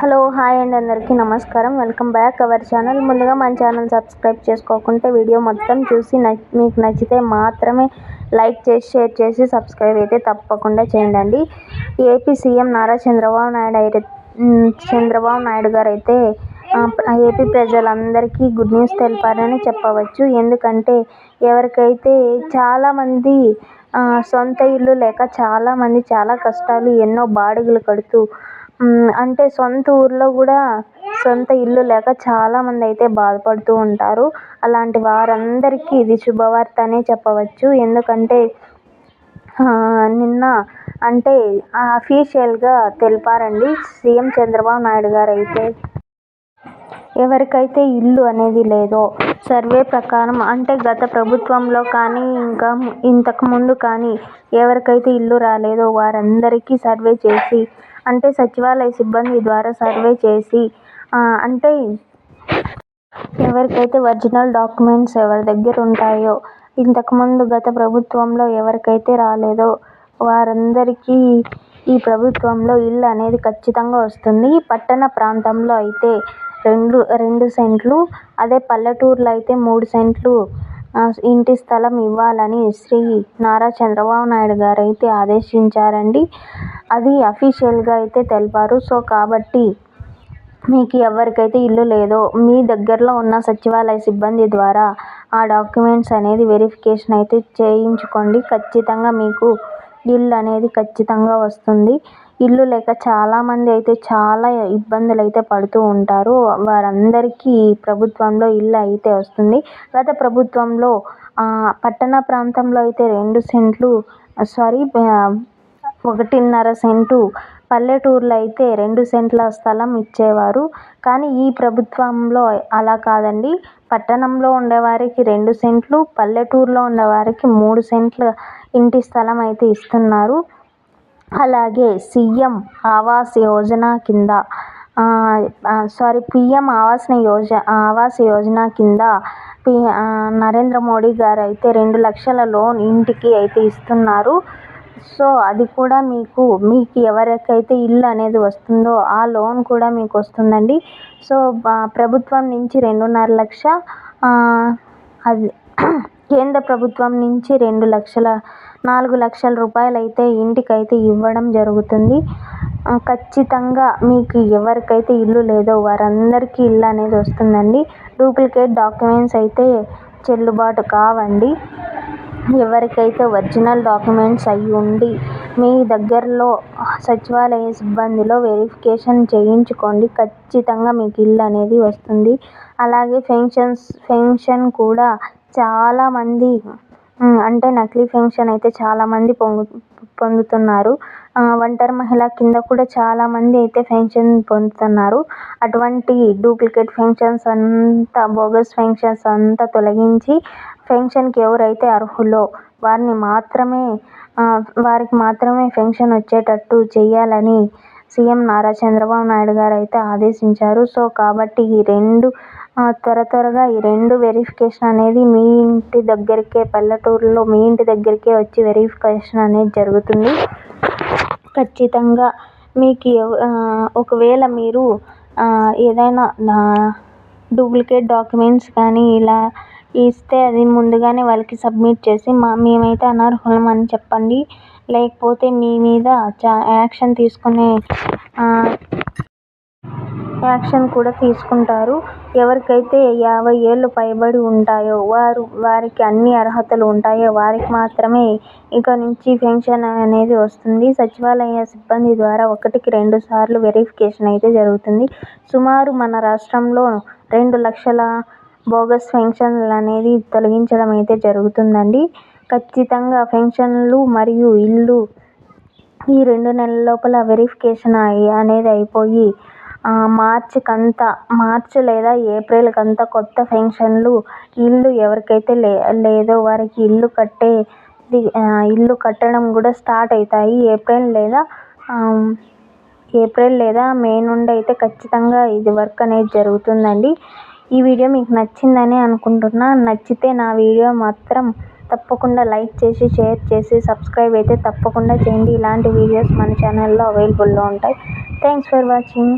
Hello hi అండి అందరికీ నమస్కారం. Welcome back our channel. ముందుగా మన ఛానల్ సబ్స్క్రైబ్ చేసుకోకుంటే వీడియో మొత్తం చూసి మీకు నచ్చితే మాత్రమే లైక్ చేసి షేర్ చేసి సబ్స్క్రైబ్ అయితే తప్పకుండా చేయండి ఏపీ సీఎం నారా చంద్రబాబు నాయుడు అయితే చంద్రబాబు నాయుడు గారు అయితే ఏపీ ప్రజలందరికీ గుడ్ న్యూస్ తెలిపారని చెప్పవచ్చు. ఎందుకంటే ఎవరికైతే చాలామంది సొంత ఇల్లు లేక చాలామంది చాలా కష్టాలు ఎన్నో బాడుగలు కడుతూ అంటే సొంత ఊర్లో కూడా సొంత ఇల్లు లేక చాలామంది అయితే బాధపడుతూ ఉంటారు. అలాంటి వారందరికీ ఇది శుభవార్త అనే చెప్పవచ్చు. ఎందుకంటే నిన్న అంటే అఫీషియల్గా తెలిపారండి సీఎం చంద్రబాబు నాయుడు గారు అయితే. ఎవరికైతే ఇల్లు అనేది లేదో సర్వే ప్రకారం అంటే గత ప్రభుత్వంలో కానీ ఇంకా ఇంతకుముందు కానీ ఎవరికైతే ఇల్లు రాలేదో వారందరికీ సర్వే చేసి అంటే సచివాలయ సిబ్బంది ద్వారా సర్వే చేసి అంటే ఎవరికైతే ఒరిజినల్ డాక్యుమెంట్స్ ఎవరి దగ్గర ఉంటాయో ఇంతకుముందు గత ప్రభుత్వంలో ఎవరికైతే రాలేదో వారందరికీ ఈ ప్రభుత్వంలో ఇల్లు అనేది ఖచ్చితంగా వస్తుంది. పట్టణ ప్రాంతంలో అయితే రెండు రెండు సెంట్లు అదే పల్లెటూర్లో అయితే మూడు సెంట్లు ఇంటి స్థలం ఇవ్వాలని శ్రీ నారా చంద్రబాబు నాయుడు గారు అయితే ఆదేశించారండి. అది అఫీషియల్గా అయితే తెలిపారు. సో కాబట్టి మీకు ఎవరికైతే ఇల్లు లేదో మీ దగ్గరలో ఉన్న సచివాలయ సిబ్బంది ద్వారా ఆ డాక్యుమెంట్స్ అనేది వెరిఫికేషన్ అయితే చేయించుకోండి. ఖచ్చితంగా మీకు ఇల్లు అనేది ఖచ్చితంగా వస్తుంది. ఇల్లు లేక చాలామంది అయితే చాలా ఇబ్బందులు అయితే పడుతూ ఉంటారు. వారందరికీ ప్రభుత్వంలో ఇల్లు అయితే వస్తుంది. గత ప్రభుత్వంలో పట్టణ ప్రాంతంలో అయితే రెండు సెంట్లు సారీ ఒకటిన్నర సెంటు పల్లెటూరులో అయితే రెండు సెంట్ల స్థలం ఇచ్చేవారు. కానీ ఈ ప్రభుత్వంలో అలా కాదండి. పట్టణంలో ఉండేవారికి రెండు సెంట్లు పల్లెటూరులో ఉండేవారికి మూడు సెంట్ల ఇంటి స్థలం అయితే ఇస్తున్నారు. అలాగే సీఎం ఆవాస్ యోజన కింద సారీ పిఎం ఆవాస్ యోజ ఆవాస్ యోజన కింద పి నరేంద్ర మోడీ గారు అయితే రెండు లక్షల లోన్ ఇంటికి అయితే ఇస్తున్నారు. సో అది కూడా మీకు మీకు ఎవరికైతే ఇల్లు అనేది వస్తుందో ఆ లోన్ కూడా మీకు వస్తుందండి. సో ప్రభుత్వం నుంచి రెండున్నర లక్ష అది కేంద్ర ప్రభుత్వం నుంచి రెండు లక్షల నాలుగు లక్షల రూపాయలైతే ఇంటికైతే ఇవ్వడం జరుగుతుంది. ఖచ్చితంగా మీకు ఎవరికైతే ఇల్లు లేదో వారందరికీ ఇల్లు అనేది వస్తుందండి. డూప్లికేట్ డాక్యుమెంట్స్ అయితే చెల్లుబాటు కావండి. ఎవరికైతే ఒరిజినల్ డాక్యుమెంట్స్ అయి ఉండి మీ దగ్గరలో సచివాలయ సిబ్బందిలో వెరిఫికేషన్ చేయించుకోండి. ఖచ్చితంగా మీకు ఇల్లు అనేది వస్తుంది. అలాగే పెన్షన్స్ పెన్షన్ కూడా చాలామంది అంటే నకిలీ పెన్షన్ అయితే చాలామంది పొంగు పొందుతున్నారు. ఒంటరి మహిళ కింద కూడా చాలామంది అయితే పెన్షన్ పొందుతున్నారు. అటువంటి డూప్లికేట్ పెన్షన్స్ అంతా బోగస్ పెన్షన్స్ అంతా తొలగించి పెన్షన్కి ఎవరైతే అర్హులో వారిని మాత్రమే వారికి మాత్రమే పెన్షన్ వచ్చేటట్టు చేయాలని సీఎం నారా చంద్రబాబు నాయుడు గారు అయితే ఆదేశించారు. సో కాబట్టి ఈ రెండు త్వర త్వరగా ఈ రెండు వెరిఫికేషన్ అనేది మీ ఇంటి దగ్గరికే పల్లెటూరులో మీ ఇంటి దగ్గరికే వచ్చి వెరిఫికేషన్ అనేది జరుగుతుంది. ఖచ్చితంగా మీకు ఒకవేళ మీరు ఏదైనా డూప్లికేట్ డాక్యుమెంట్స్ కానీ ఇలా ఇస్తే అది ముందుగానే వాళ్ళకి సబ్మిట్ చేసి మా మేమైతే అనర్హులం అని చెప్పండి. లేకపోతే మీ మీద చా యాక్షన్ తీసుకునే యాక్షన్ కూడా తీసుకుంటారు. ఎవరికైతే యాభై ఏళ్ళు పైబడి ఉంటాయో వారు వారికి అన్ని అర్హతలు ఉంటాయో వారికి మాత్రమే ఇక నుంచి పెన్షన్ అనేది వస్తుంది. సచివాలయ సిబ్బంది ద్వారా ఒకటికి రెండు సార్లు వెరిఫికేషన్ అయితే జరుగుతుంది. సుమారు మన రాష్ట్రంలో రెండు లక్షల బోగస్ పెన్షన్లు అనేది తొలగించడం అయితే జరుగుతుందండి. ఖచ్చితంగా పెన్షన్లు మరియు ఇల్లు ఈ రెండు నెలల లోపల వెరిఫికేషన్ అనేది అయిపోయి మార్చికంతా మార్చి లేదా ఏప్రిల్కంతా కొత్త పెన్షన్లు ఇల్లు ఎవరికైతే లే లేదో వారికి ఇల్లు కట్టే ఇల్లు కట్టడం కూడా స్టార్ట్ అవుతాయి ఏప్రిల్ లేదా ఏప్రిల్ లేదా మే నుండి అయితే ఖచ్చితంగా ఇది వర్క్ అనేది జరుగుతుందండి. ఈ వీడియో మీకు నచ్చిందని అనుకుంటున్నా. నచ్చితే నా వీడియో మాత్రం తప్పకుండా లైక్ చేసి షేర్ చేసి సబ్స్క్రైబ్ అయితే తప్పకుండా చేయండి. ఇలాంటి వీడియోస్ మన ఛానల్లో అవైలబుల్లో ఉంటాయి. Thanks for watching.